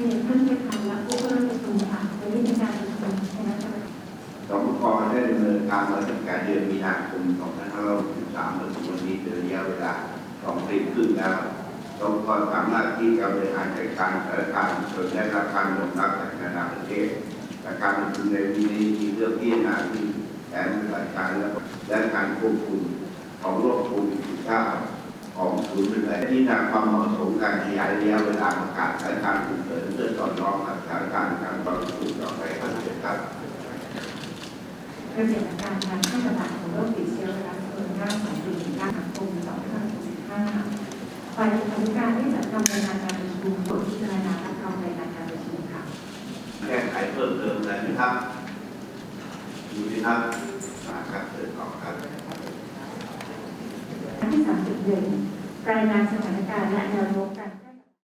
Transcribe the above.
เรียนท่านประธานและผู้ร่วมประชุมค่ะวันนี้เป็นการประชุมคณะกรรมการสมกได้ดำเนินการมาตั้งแต่เดือนมีนาคม 2563มาถึงวันนี้เป็นระยะเวลา2ปีครึ่งแล้วสมกสามารถที่จะบริหารจัดการสถานการณ์จนได้รับการยอมรับจากนานาประเทศและการประชุมในวันนี้มีเรื่องที่นาที่แผนปฏิบัติการและและการควบคุมของโรคโควิด -19 ของศูนย์เป็นอะไรที่นาความเหมาะสมการขยายระยะเวลาประกาศสถานการณ์ฉุกเฉินเพื่อสอดคล้องกับสถานการณ์การต่อสู้ต่อไปครับเชิญครับ ระเบียบการการแพร่ระบาดของโรคติดเชื้อไวรัสโคโรนา2ปี9ธันวาคม2565ฝ่ายกรรมการได้จัดทำรายงานการประชุมบทพิจารณารับรองรายงานการประชุมค่ะแก้ไขเพิ่มเติมอะไรไหมครับดูสิครับมาครับเชิญต่อครับที่31รายงานสถานการณ์และแนวโน้มการ